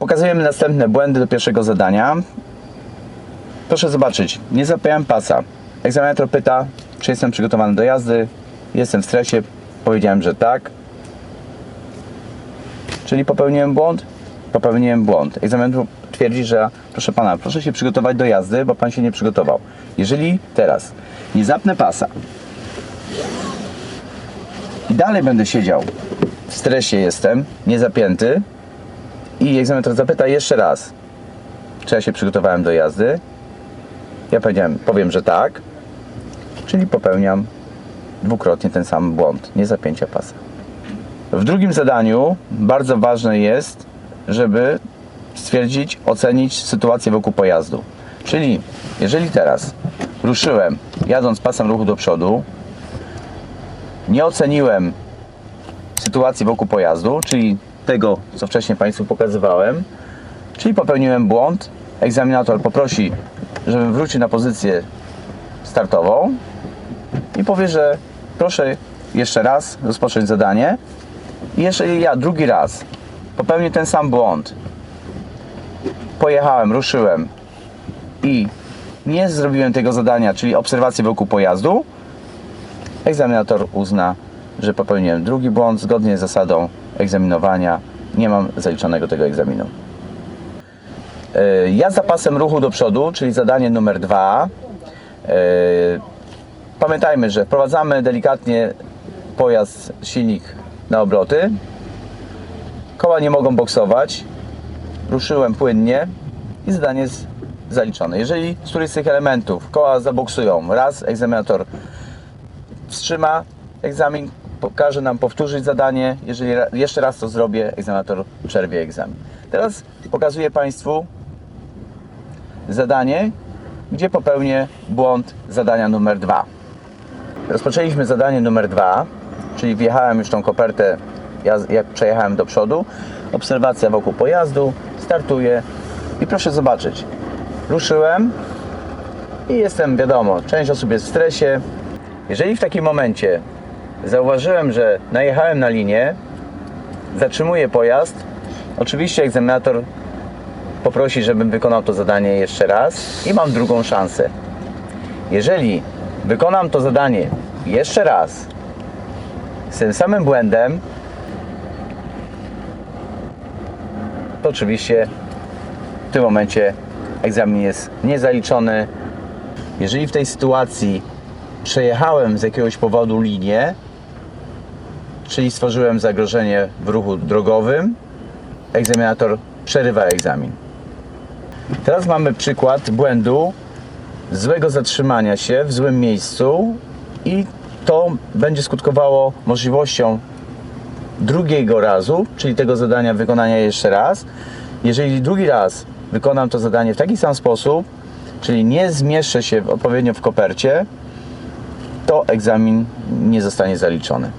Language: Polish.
Pokazujemy następne błędy do pierwszego zadania. Proszę zobaczyć, nie zapytałem pasa. Egzaminator pyta, czy jestem przygotowany do jazdy. Jestem w stresie. Powiedziałem, że tak. Czyli popełniłem błąd? Popełniłem błąd. Egzaminator twierdzi, że proszę pana, proszę się przygotować do jazdy, bo pan się nie przygotował. Jeżeli teraz nie zapnę pasa i dalej będę siedział, w stresie jestem, niezapięty i egzaminator zapyta jeszcze raz, czy ja się przygotowałem do jazdy, ja powiedziałem, powiem, że tak, czyli popełniam dwukrotnie ten sam błąd, niezapięcia pasa. W drugim zadaniu bardzo ważne jest, żeby stwierdzić, ocenić sytuację wokół pojazdu. Czyli jeżeli teraz ruszyłem jadąc pasem ruchu do przodu, nie oceniłem sytuacji wokół pojazdu, czyli tego, co wcześniej Państwu pokazywałem, czyli popełniłem błąd, egzaminator poprosi, żebym wrócił na pozycję startową i powie, że proszę jeszcze raz rozpocząć zadanie. I jeszcze ja drugi raz popełnię ten sam błąd. Pojechałem, ruszyłem i nie zrobiłem tego zadania, czyli obserwacji wokół pojazdu, egzaminator uzna, że popełniłem drugi błąd zgodnie z zasadą egzaminowania. Nie mam zaliczonego tego egzaminu. Yy, Jazda pasem ruchu do przodu, czyli zadanie numer dwa. Yy, Pamiętajmy, że wprowadzamy delikatnie pojazd, silnik na obroty. Koła nie mogą boksować. Ruszyłem płynnie i zadanie jest zaliczone. Jeżeli z któryś z tych elementów koła zaboksują, raz egzaminator wstrzyma egzamin, pokaże nam powtórzyć zadanie. Jeżeli jeszcze raz to zrobię, egzaminator przerwie egzamin. Teraz pokazuję Państwu zadanie, gdzie popełnię błąd zadania numer dwa. Rozpoczęliśmy zadanie numer dwa, czyli wjechałem już tą kopertę, ja, jak przejechałem do przodu, obserwacja wokół pojazdu, startuję i proszę zobaczyć, ruszyłem i jestem, wiadomo, część osób jest w stresie. Jeżeli w takim momencie zauważyłem, że najechałem na linię, zatrzymuję pojazd, oczywiście egzaminator poprosi, żebym wykonał to zadanie jeszcze raz i mam drugą szansę. Jeżeli wykonam to zadanie jeszcze raz z tym samym błędem, to oczywiście w tym momencie egzamin jest niezaliczony. Jeżeli w tej sytuacji przejechałem z jakiegoś powodu linię, czyli stworzyłem zagrożenie w ruchu drogowym, egzaminator przerywa egzamin. Teraz mamy przykład błędu złego zatrzymania się w złym miejscu i to będzie skutkowało możliwością drugiego razu, czyli tego zadania wykonania jeszcze raz. Jeżeli drugi raz wykonam to zadanie w taki sam sposób, czyli nie zmieszczę się odpowiednio w kopercie, to egzamin nie zostanie zaliczony.